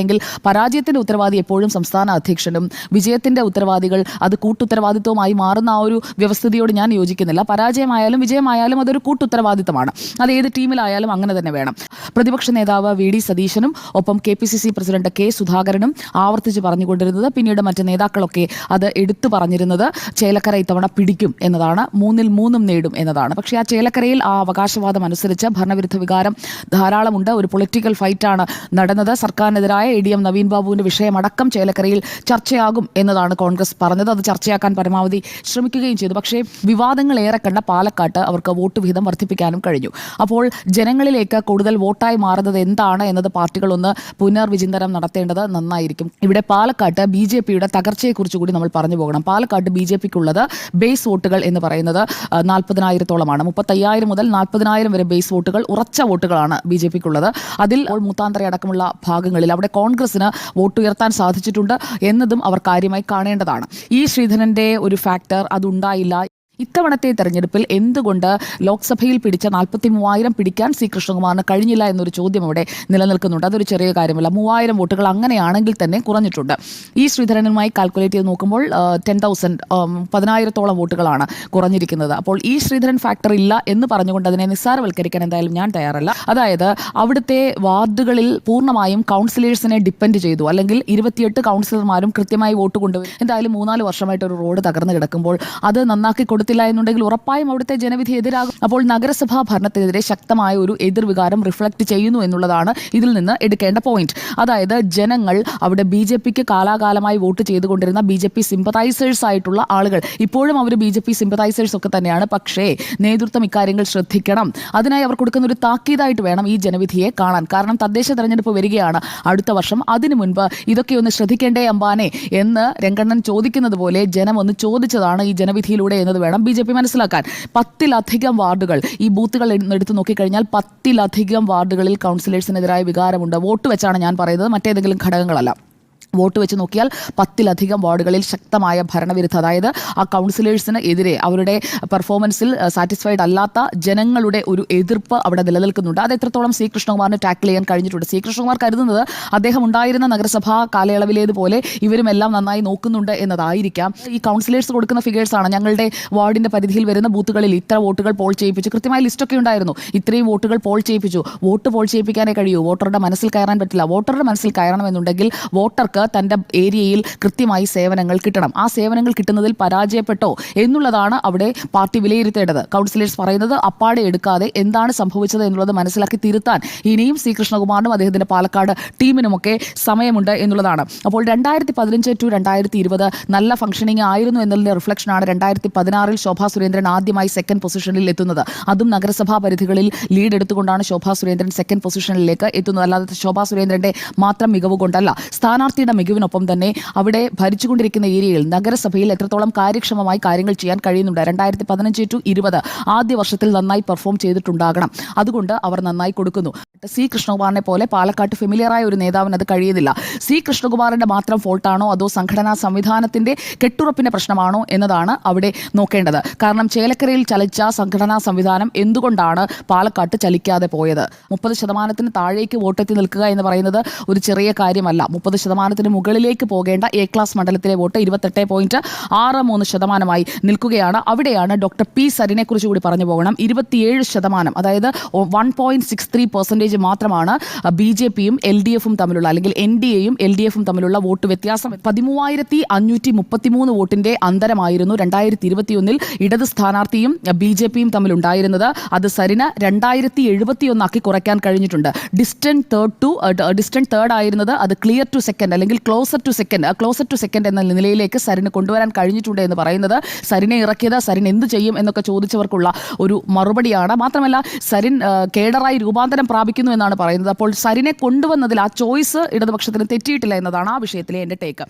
എങ്കിൽ പരാജയത്തിന്റെ ഉത്തരവാദി എപ്പോഴും സംസ്ഥാന അധ്യക്ഷനും വിജയത്തിന്റെ ഉത്തരവാദികൾ അത് കൂട്ടുത്തരവാദിത്വമായി മാറുന്ന ആ ഒരു വ്യവസ്ഥിതിയോട് ഞാൻ യോജിക്കുന്നില്ല. പരാജയമായാലും വിജയമായാലും അതൊരു കൂട്ടുത്തരവാദിത്തമാണ് അത് ഏത് ടീമിലായാലും അങ്ങനെ തന്നെ വേണം. പ്രതിപക്ഷ നേതാവ് വി ഡി സതീശനും ഒപ്പം K P C C president K സുധാകരനും ആവർത്തിച്ച് പറഞ്ഞുകൊണ്ടിരുന്നത് പിന്നീട് മറ്റ് നേതാക്കളൊക്കെ അത് എടുത്തു പറഞ്ഞിരുന്നത് ചേലക്കര ഇത്തവണ പിടിക്കും എന്നതാണ്. മൂന്നിൽ മൂന്നും നേടും എന്നതാണ്. പക്ഷേ ആ ചേലക്കരയിൽ ആ അവകാശവാദം അനുസരിച്ച് ഭരണവിരുദ്ധ വികാരം ധാരാളമുണ്ട്. ഒരു പൊളിറ്റിക്കൽ ഫൈറ്റാണ് നടന്നത്. സർക്കാരിനെതിരായ എ ഡി എം നവീൻ ബാബുവിന്റെ വിഷയമടക്കം ചേലക്കരയിൽ ചർച്ചയാകും എന്നതാണ് കോൺഗ്രസ് പറഞ്ഞത്. അത് ചർച്ചയാക്കാൻ പരമാവധി ശ്രമിക്കുകയും ചെയ്തു. പക്ഷേ വിവാദങ്ങൾ ഏറെ കണ്ട പാലക്കാട്ട് അവർക്ക് വോട്ട് വിഹിതം വർദ്ധിപ്പിക്കാനും കഴിഞ്ഞു. അപ്പോൾ ജനങ്ങളിലേക്ക് കൂടുതൽ വോട്ടായി മാറുന്നത് എന്താണ് എന്നത് പാർട്ടികളൊന്ന് പുനർവിചിന്തനം നടത്തേണ്ടത് നന്നായിരിക്കും. ഇവിടെ പാലക്കാട്ട് ബി ജെ പിയുടെ തകർച്ചയെക്കുറിച്ച് കൂടി നമ്മൾ പറഞ്ഞു പോകണം. പാലക്കാട്ട് ബി ജെ പിക്കുള്ളത് ബേസ് വോട്ടുകൾ എന്ന് പറയുന്നത് നാൽപ്പതിനായിരത്തോളമാണ്. മുപ്പത്തയ്യായിരം മുതൽ നാൽപ്പതിനായിരം വരെ ബേസ് വോട്ടുകൾ ഉറച്ച വോട്ടുകളാണ് ബി ജെ പിക്കുള്ളത്. അതിൽ മൂത്താന്തര അടക്കമുള്ള ഭാഗങ്ങളിൽ അവിടെ കോൺഗ്രസിന് വോട്ടുയർത്താൻ സാധിച്ചിട്ടുണ്ട് എന്നതും അവർ കാര്യമായി കാണേണ്ടതാണ്. ഈ ശ്രീധരന്റെ ഒരു ഫാക്ടർ അതുണ്ടായില്ല. ഇത്തവണത്തെ തെരഞ്ഞെടുപ്പിൽ എന്തുകൊണ്ട് ലോക്സഭയിൽ പിടിച്ച നാൽപ്പത്തി മൂവായിരം പിടിക്കാൻ സി കൃഷ്ണകുമാറിന് കഴിഞ്ഞില്ല എന്നൊരു ചോദ്യം അവിടെ നിലനിൽക്കുന്നുണ്ട്. അതൊരു ചെറിയ കാര്യമല്ല. മൂവായിരം വോട്ടുകൾ അങ്ങനെയാണെങ്കിൽ തന്നെ കുറഞ്ഞിട്ടുണ്ട്. ഈ ശ്രീധരനുമായി കാൽക്കുലേറ്റ് ചെയ്ത് നോക്കുമ്പോൾ ടെൻ തൗസൻഡ് പതിനായിരത്തോളം വോട്ടുകളാണ് കുറഞ്ഞിരിക്കുന്നത്. അപ്പോൾ ഈ ശ്രീധരൻ ഫാക്ടർ ഇല്ല എന്ന് പറഞ്ഞുകൊണ്ട് അതിനെ നിസ്സാരവൽക്കരിക്കാൻ എന്തായാലും ഞാൻ തയ്യാറല്ല. അതായത് അവിടുത്തെ വാർഡുകളിൽ പൂർണമായും കൗൺസിലേഴ്സിനെ ഡിപ്പെൻഡ് ചെയ്തു. അല്ലെങ്കിൽ ഇരുപത്തിയെട്ട് കൗൺസിലർമാരും കൃത്യമായി വോട്ട് കൊണ്ടുപോയി എന്തായാലും മൂന്നാൽ വർഷമായിട്ട് ഒരു റോഡ് തകർന്നു കിടക്കുമ്പോൾ അത് നന്നാക്കി കൊടുത്തില്ല എന്നുണ്ടെങ്കിൽ ഉറപ്പായും അവിടുത്തെ ജനവിധി എതിരാകും. അപ്പോൾ നഗരസഭാ ഭരണത്തിനെതിരെ ശക്തമായ ഒരു എതിർവികാരം റിഫ്ലക്ട് ചെയ്യുന്നു എന്നുള്ളതാണ് ഇതിൽ നിന്ന് എടുക്കേണ്ട പോയിന്റ് അതായത് ജനങ്ങൾ അവിടെ ബി ജെ പിക്ക് കാലാകാലമായി വോട്ട് ചെയ്തുകൊണ്ടിരുന്ന ബി ജെ പി സിമ്പതൈസേഴ്സ് ആയിട്ടുള്ള ആളുകൾ. ഇപ്പോഴും അവർ ബി ജെ പി സിമ്പതൈസേഴ്സ് ഒക്കെ തന്നെയാണ്. പക്ഷേ നേതൃത്വം ഇക്കാര്യങ്ങൾ ശ്രദ്ധിക്കണം. അതിനായി അവർ കൊടുക്കുന്ന ഒരു താക്കീതായിട്ട് വേണം ഈ ജനവിധിയെ കാണാൻ. കാരണം തദ്ദേശ തെരഞ്ഞെടുപ്പ് വരികയാണ്. അടുത്ത വർഷം അതിനു മുൻപ് ഇതൊക്കെ ഒന്ന് ശ്രദ്ധിക്കേണ്ടേ അമ്പാനെ എന്ന് രംഗണ്ണൻ ചോദിക്കുന്നത് പോലെ ജനം ഒന്ന് ചോദിച്ചതാണ് ഈ ജനവിധിയിലൂടെ എന്നത് വേണം. ബി ജെ പി മനസ്സിലാക്കാൻ. പത്തിലധികം വാർഡുകൾ ഈ ബൂത്തുകൾ എടുത്ത് നോക്കിക്കഴിഞ്ഞാൽ പത്തിലധികം വാർഡുകളിൽ കൗൺസിലേഴ്സിനെതിരായ വികാരമുണ്ട്. വോട്ട് വെച്ചാണ് ഞാൻ പറയുന്നത്. മറ്റേതെങ്കിലും ഘടകങ്ങളല്ല. വോട്ട് വെച്ച് നോക്കിയാൽ പത്തിലധികം വാർഡുകളിൽ ശക്തമായ ഭരണവിരുദ്ധ അതായത് ആ കൗൺസിലേഴ്സിന് എതിരെ അവരുടെ പെർഫോമൻസിൽ സാറ്റിസ്ഫൈഡ് അല്ലാത്ത ജനങ്ങളുടെ ഒരു എതിർപ്പ് അവിടെ നിലനിൽക്കുന്നുണ്ട്. അത് എത്രത്തോളം സി. ടാക്കിൾ ചെയ്യാൻ കഴിഞ്ഞിട്ടുണ്ട്. സി. കരുതുന്നത് അദ്ദേഹം ഉണ്ടായിരുന്ന നഗരസഭാ കാലയളവിലേതുപോലെ ഇവരുമെല്ലാം നന്നായി നോക്കുന്നുണ്ട് എന്നതായിരിക്കാം. ഈ കൗൺസിലേഴ്സ് കൊടുക്കുന്ന ഫിഗേഴ്സാണ് ഞങ്ങളുടെ വാർഡിന്റെ പരിധിയിൽ വരുന്ന ബൂത്തുകളിൽ ഇത്ര വോട്ടുകൾ പോൾ ചെയ്യിപ്പിച്ചു. കൃത്യമായ ലിസ്റ്റൊക്കെ ഉണ്ടായിരുന്നു. ഇത്രയും വോട്ടുകൾ പോൾ ചെയ്യിപ്പിച്ചു. വോട്ട് പോൾ ചെയ്യിപ്പിക്കാനേ കഴിയൂ. വോട്ടറുടെ മനസ്സിൽ കയറാൻ പറ്റില്ല. വോട്ടറുടെ മനസ്സിൽ കയറണമെന്നുണ്ടെങ്കിൽ വോട്ടർക്ക് തന്റെ ഏരിയയിൽ കൃത്യമായി സേവനങ്ങൾ കിട്ടണം. ആ സേവനങ്ങൾ കിട്ടുന്നതിൽ പരാജയപ്പെട്ടോ എന്നുള്ളതാണ് അവിടെ പാർട്ടി വിലയിരുത്തേണ്ടത്. കൗൺസിലേഴ്സ് പറയുന്നത് അപ്പാടെ എടുക്കാതെ എന്താണ് സംഭവിച്ചത് എന്നുള്ളത് മനസ്സിലാക്കി തിരുത്താൻ ഇനിയും സി കൃഷ്ണകുമാറിനും അദ്ദേഹത്തിന്റെ പാലക്കാട് ടീമിനുമൊക്കെ സമയമുണ്ട് എന്നുള്ളതാണ്. അപ്പോൾ രണ്ടായിരത്തി പതിനഞ്ച് ടു രണ്ടായിരത്തി ഇരുപത് നല്ല ഫംഗ്ഷനിങ് ആയിരുന്നു എന്നതിന്റെ റിഫ്ലക്ഷനാണ് രണ്ടായിരത്തി പതിനാറിൽ ശോഭാ സുരേന്ദ്രൻ ആദ്യമായി സെക്കൻഡ് പൊസിഷനിൽ എത്തുന്നത്. അതും നഗരസഭാ പരിധികളിൽ ലീഡ് എടുത്തുകൊണ്ടാണ് ശോഭാ സുരേന്ദ്രൻ സെക്കൻഡ് പൊസിഷനിലേക്ക് എത്തുന്നത്. അല്ലാതെ ശോഭാ സുരേന്ദ്രന്റെ മാത്രം മികവ് കൊണ്ടല്ല സ്ഥാനാർത്ഥിയുടെ മികവിനൊപ്പം തന്നെ അവിടെ ഭരിച്ചുകൊണ്ടിരിക്കുന്ന ഏരിയയിൽ നഗരസഭയിൽ എത്രത്തോളം കാര്യക്ഷമമായി കാര്യങ്ങൾ ചെയ്യാൻ കഴിയുന്നുണ്ട്? രണ്ടായിരത്തി പതിനഞ്ച് ടു ഇരുപത് ആദ്യ വർഷത്തിൽ നന്നായി പെർഫോം ചെയ്തിട്ടുണ്ടാകണം. അതുകൊണ്ട് അവർ നന്നായി കൊടുക്കുന്നു. സി കൃഷ്ണകുമാറിനെ പോലെ പാലക്കാട്ട് ഫെമിലിയറായ ഒരു നേതാവിന് അത് കഴിയുന്നില്ല. സി കൃഷ്ണകുമാറിന്റെ മാത്രം ഫോൾട്ടാണോ അതോ സംഘടനാ സംവിധാനത്തിന്റെ കെട്ടുറപ്പിന്റെ പ്രശ്നമാണോ എന്നതാണ് അവിടെ നോക്കേണ്ടത്. കാരണം ചേലക്കരയിൽ ചലിച്ച സംഘടനാ സംവിധാനം എന്തുകൊണ്ടാണ് പാലക്കാട്ട് ചലിക്കാതെ പോയത്? മുപ്പത് ശതമാനത്തിന് താഴേക്ക് വോട്ടെത്തി നിൽക്കുക എന്ന് പറയുന്നത് ഒരു ചെറിയ കാര്യമല്ല. മുപ്പത് ശതമാനത്തിന് മുകളിലേക്ക് പോകേണ്ട എ ക്ലാസ് മണ്ഡലത്തിലെ വോട്ട് ഇരുപത്തെട്ട് പോയിന്റ് ആറ് മൂന്ന് ശതമാനമായി നിൽക്കുകയാണ്. അവിടെയാണ് ഡോക്ടർ പി സരിനെ കുറിച്ച് കൂടി പറഞ്ഞു പോകണം. ഇരുപത്തിയേഴ് ശതമാനം അതായത് one point six three percentage മാത്രമാണ് ബി ജെ പിയും എൽ ഡി എഫും തമ്മിലുള്ള അല്ലെങ്കിൽ എൻ ഡി എയും എൽ ഡി എഫും തമ്മിലുള്ള വോട്ട് വ്യത്യാസം. പതിമൂവായിരത്തി അഞ്ഞൂറ്റി മുപ്പത്തിമൂന്ന് വോട്ടിന്റെ അന്തരമായിരുന്നു രണ്ടായിരത്തി ഇരുപത്തിയൊന്നിൽ ഇടത് സ്ഥാനാർത്ഥിയും ബി ജെ പിയും തമ്മിലുണ്ടായിരുന്നത്. അത് സരിന രണ്ടായിരത്തി എഴുപത്തിയൊന്നാക്കി കുറയ്ക്കാൻ കഴിഞ്ഞിട്ടുണ്ട്. Distant third to distant third ആയിരുന്നത് അത് ക്ലിയർ ടു സെക്കൻഡ് അല്ലെങ്കിൽ ക്ലോസർ ടു സെക്കൻഡ് ആ ക്ലോസർ ടു സെക്കൻഡ് എന്ന നിലയിലേക്ക് സരിന് കൊണ്ടുവരാൻ കഴിഞ്ഞിട്ടുണ്ട് എന്ന് പറയുന്നത്. സരിനെ ഇറക്കിയത് സരിൻ എന്ത് ചെയ്യും എന്നൊക്കെ ചോദിച്ചവർക്കുള്ള ഒരു മറുപടിയാണ്. മാത്രമല്ല സരിൻ കേഡറായി രൂപാന്തരം പ്രാപിക്കുന്നു എന്നാണ് പറയുന്നത്. അപ്പോൾ സരിനെ കൊണ്ടുവന്നതിൽ ആ ചോയ്സ് ഇടതുപക്ഷത്തിന് തെറ്റിയിട്ടില്ല എന്നതാണ് ആ വിഷയത്തിലെ എന്റെ ടേക്ക്